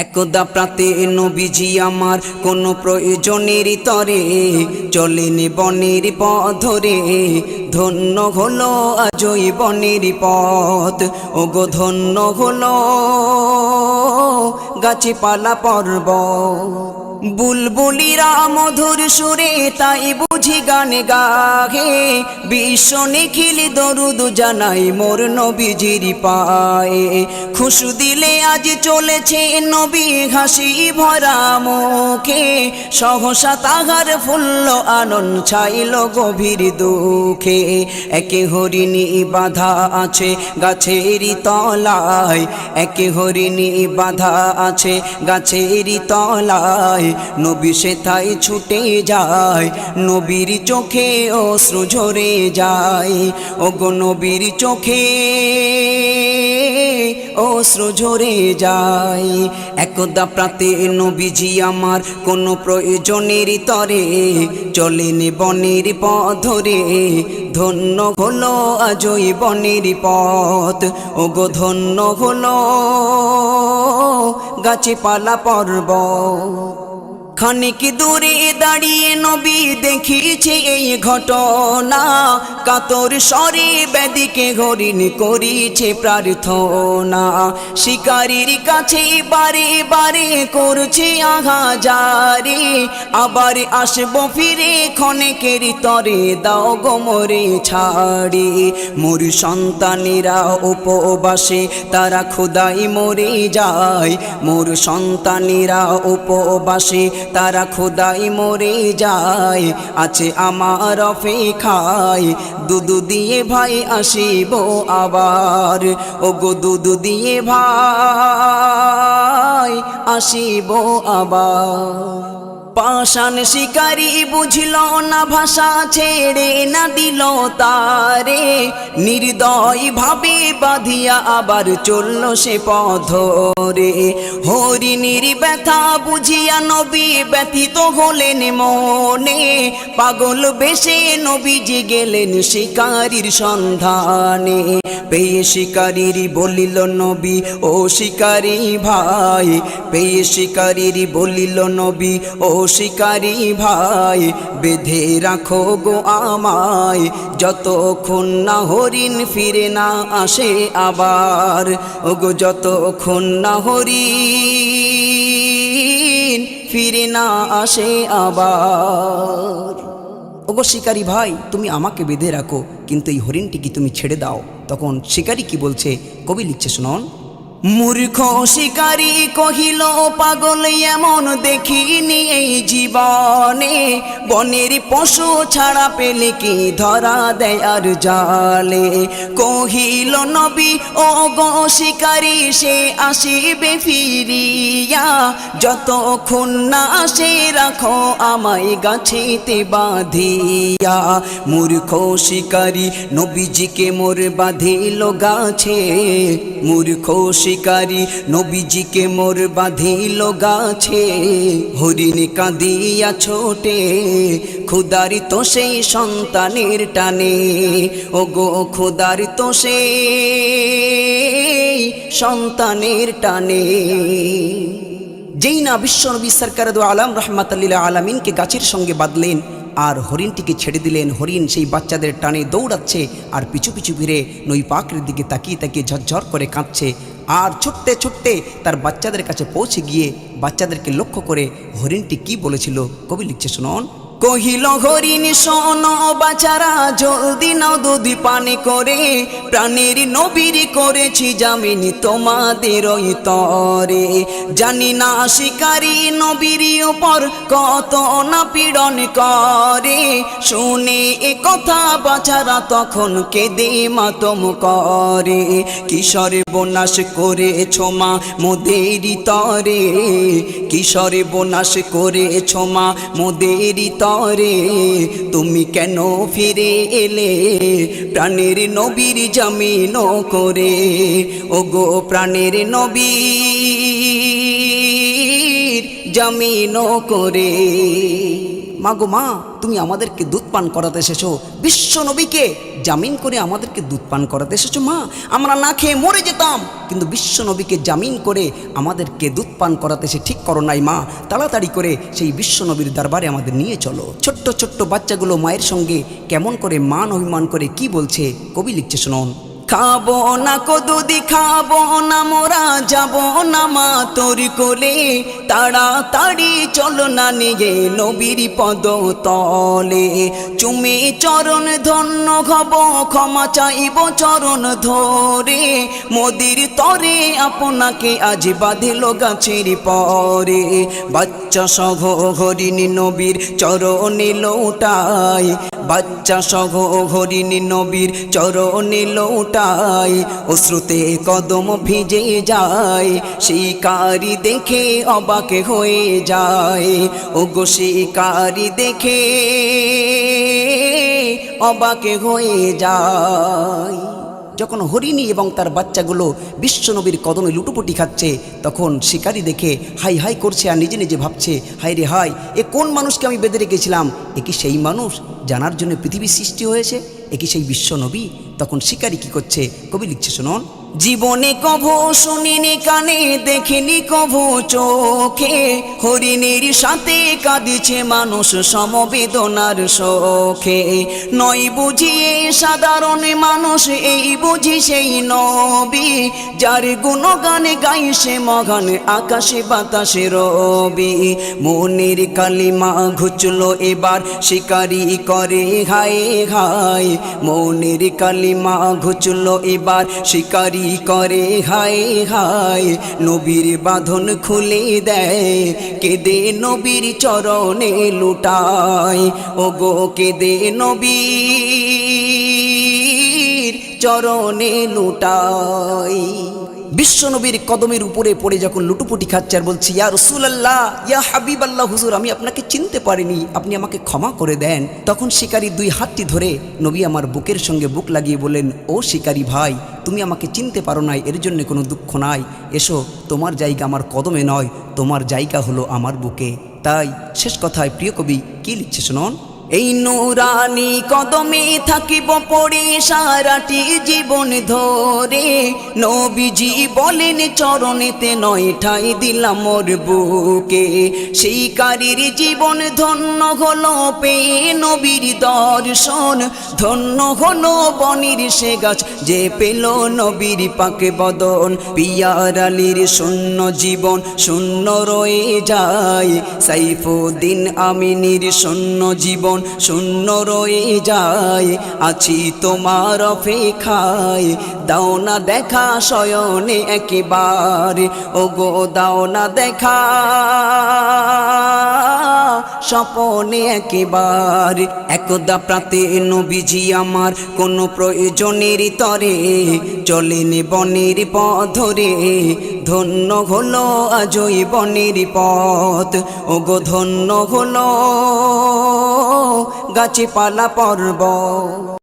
একদা প্রাতে নবীজি আমার কোন প্রয়োজনের তরে চলেন বনের পথরে ধন্য হলো আজই বনের পথ। ও গো ধন্য হলো গাছপালা পর্ব বুলবুলিরা মধুর সুরে তাই বুঝি গান গাহে। বিশ্ব নিখিল দরুদ জানাই মোর নবীজির পায়ে। খুশু দিলে আজ চলেছে নবী হাসি ভরা মুখে। সহসা তাহার ফুল্ল আনন্দ ছাইল গভীর দুঃখে। একে হরিণী বাধা আছে গাছেরই তলায়। একে হরিণী বাধা আছে গাছেরই তলায়। নবী সে তাই ছুটে যায় নবীর চোখে অশ্রু ঝরে যায়। ও গো নবীর চোখে অশ্রু ঝরে যায়। একদা প্রাতে নবীজি আমার কোনো প্রয়োজনের তরে চলেন বনের পথরে ধন্য হলো আজই বনের পথ। ও গো ধন্য হলো গাছপালা পর্বত। খানিক দূরে দাঁড়িয়ে নবী দেখিছে এই ঘটনা। কাতর স্বরে বেদিকে হরিণ করিছে প্রার্থনা। শিকারীর কাছে বারে বারে করছে আহাজারে। আবার আসব ফিরে ক্ষণেকের তরে, দাও গোমরে ছাড়ে। মোর সন্তানেরা উপবাসে, তারা খোদাই মরে যায়। মোর সন্তানেরা উপবাসে তারা খোদাই মরে যায়, আছে আমার অপেক্ষায়। দুদু দিয়ে ভাই আসিব আবার ও গো দুদু দিয়ে ভাই আসিব আবার। পাষাণ শিকারি বুঝল না ভাষা ছেড়ে না দিল তারে। নির্দয় ভাবে বাঁধিয়া আবার চলল সে পথরে। হরিণীর ব্যথা বুঝিয়া নবী ব্যথিত হলেন মনে। পাগল বেশে নবীজি গেলেন শিকারির সন্ধানে। পেয়ে শিকারির বলিল, নবী, ও শিকারি ভাই। পেয়ে শিকারির বলিল, নবী, ও শিকারি ভাই, বেঁধে রাখো গো আমায়। যতক্ষণ না হরিণ ফিরে না আসে আবার ও গো যতক্ষণ না হরিণ ফিরে না আসে আবার। ওগো শিকারি ভাই, তুমি আমাকে বেঁধে রাখো, কিন্তু এই হরিণটিকে তুমি ছেড়ে দাও। তখন শিকারি কি বলছে? কবি লিখছে, শুনুন। মূর্খ শিকারি কহিল, পাগল এমন দেখিনি এই জীবনে। বনের পশু ছাড়া পেলে কি ধরা দেয় আর জালে? কহিল, নবী ও গো শিকারি, সে আসিবে ফিরিয়া। যতক্ষণ না আসে, রাখো আমায় গাছেতে বাঁধিয়া। মূর্খ শিকারি, নবীজিকে মোর বাঁধিল গাছে। মূর্খ শিকারি নবীজিকে মোর বাঁধিল গাছে। হরিণ কাঁদিয়া ছোটে ক্ষুদারি তো সেই সন্তানের টানে। ও গো ক্ষুদারি তো সেই সন্তানের টানে। যেই না বিশ্বনবী সরকার আলম রহমাতাল্লিল্লা আলমিনকে গাছের সঙ্গে বাঁধলেন আর হরিণটিকে ছেড়ে দিলেন, হরিণ সেই বাচ্চাদের টানে দৌড়াচ্ছে আর পিছু পিছু ফিরে নই পাকের দিকে তাকিয়ে তাকিয়ে ঝরঝর করে কাঁদছে। আর ছুটতে ছুটতে তার বাচ্চাদের কাছে পৌঁছে গিয়ে বাচ্চাদেরকে লক্ষ্য করে হরিণটি কি বলেছিল কবি লিখছে, শুনুন। কহিল, হরিণ শোন বাচারা, জলদি নাও দুধি পানি করে। প্রাণের নবীর করেছি জামিনি তোমাদের ওই তরে জানি না শিকারী নবীর ওপর কত না পীড়ন করে। শুনে এ কথা বাচারা তখন কেঁদে মাতম করে। কিশোরে বনাশ করে ছোমা মোদেরই তরে কিশোরে বনাশ করে ছোমা মোদেরই তরে তুমি কেন ফিরে এলে? প্রাণের নবীর জামিন করে। ও গো প্রাণের নবীর জামিন করে। মা গো মা, তুমি আমাদেরকে দুধ পান করাতে এসেছ। বিশ্ব নবীকে জামিন করে আমাদেরকে দুধ পান করাতে এসেছ মা। আমরা না খেয়ে মরে যেতাম, কিন্তু বিশ্ব নবীকে জামিন করে আমাদেরকে দুধ পান করাতে সে ঠিক করো নাই মা। তাড়াতাড়ি করে সেই বিশ্ব নবীর দরবারে আমাদের নিয়ে চলো। ছোট্ট ছোট্ট বাচ্চাগুলো মায়ের সঙ্গে কেমন করে মান অভিমান করে কি বলছে কবি লিখছে শুনুন। খাব না কদুদি, খাব না মোরা, যাব না মা তোর কোলে। তাড়াতাড়ি চলো না নিয়ে নবীর পদ তলে চুমে চরণ ধন্য হব, ক্ষমা চাইব চরণ ধরে। মোদির তরে আপনাকে আজ বাঁধিল গাছের পরে। বাচ্চা সহ হরিণী নবীর চরণে লৌটায়। বাচ্চা সহ হরিণী নবীর চরণে লোটায় অশ্রুতে কদম ভিজে যায়, শিকারি দেখে অবাক হয়ে যায়। ও গো শিকারি দেখে অবাক হয়ে যায়। যখন হরিণী এবং তার বাচ্চাগুলো বিশ্বনবীর কদমে লুটোপুটি খাচ্ছে, তখন শিকারি দেখে হাই হাই করছে আর নিজে নিজে ভাবছে হাই রে হাই এ কোন মানুষকে আমি বেঁধে রেখেছিলাম? এ কি সেই মানুষ জানার জন্য পৃথিবী সৃষ্টি হয়েছে? এ কি সেই বিশ্বনবী তখন শিকারী কি করছে? কবি লিখছে, শুনুন জীবনে কভো শুনিনি কানে, দেখিনি কভো চোখে। হরিণীর সাথে কাঁদিছে মানুষ সমবেদনার শোকে। নয় বুঝিয়ে সাধারণ মানুষ, এই বুঝি সেই নবী। যার গুণগানে গাইছে মগান আকাশে বাতাসে রবি। মনের কালিমা ঘুচলো এবার, শিকারি করে হায় হায়। মনের কালিমা ঘুচলো এবার, শিকারি করে, হায় হায়। নবীর বাঁধন খুলে দেয়, কেদে নবীর চরণে লুটায়। ও গো কেদে নবীর চরণে লুটাই বিশ্বনবীর কদমের উপরে পড়ে যখন লুটুপুটি খাচ্ছে আর বলছি, ইয়া রসুলাল্লাহ, ইয়া হাবিব আল্লাহ হুজুর, আমি আপনাকে চিনতে পারিনি, আপনি আমাকে ক্ষমা করে দেন। তখন শিকারী দুই হাতটি ধরে নবী আমার বুকের সঙ্গে বুক লাগিয়ে বলেন ও শিকারী ভাই তুমি আমাকে চিনতে পারো নাই, এর জন্য কোনো দুঃখ নাই। এসো, তোমার জায়গা আমার কদমে নয়, তোমার জায়গা হলো আমার বুকে। তাই শেষ কথায় প্রিয় কবি কী লিখছে শুনুন? এই নুরানি কদমে থাকিব পড়ে সারাটি জীবন ধরে। নবীজি বলেন, চরণেতে নয়, ঠাই দিলাম বুকে। সেই কারির জীবন ধন্য হলো পে নবীর দর্শন। ধন্য হলো বনির সে গাছ যে পেল নবীর পাকে বদন। পিয়ার আলীর শূন্য জীবন শূন্য রয়ে যায়। সাইফুদ্দিন আমিনীর শূন্য জীবন শূন্য রয়ে যায়, আছি তোমার অপেক্ষায়। দাও না দেখা শয়নে একেবারে ও গো দাও না দেখা স্বপনে একেবারে। একদা প্রাতে নবীজি আমার কোনো প্রয়োজনের তরে, চলেন বনের পথ ধন্য হলো আজই বনের পথ। ও গো ধন্য হলো গাছে পালা পর্ব।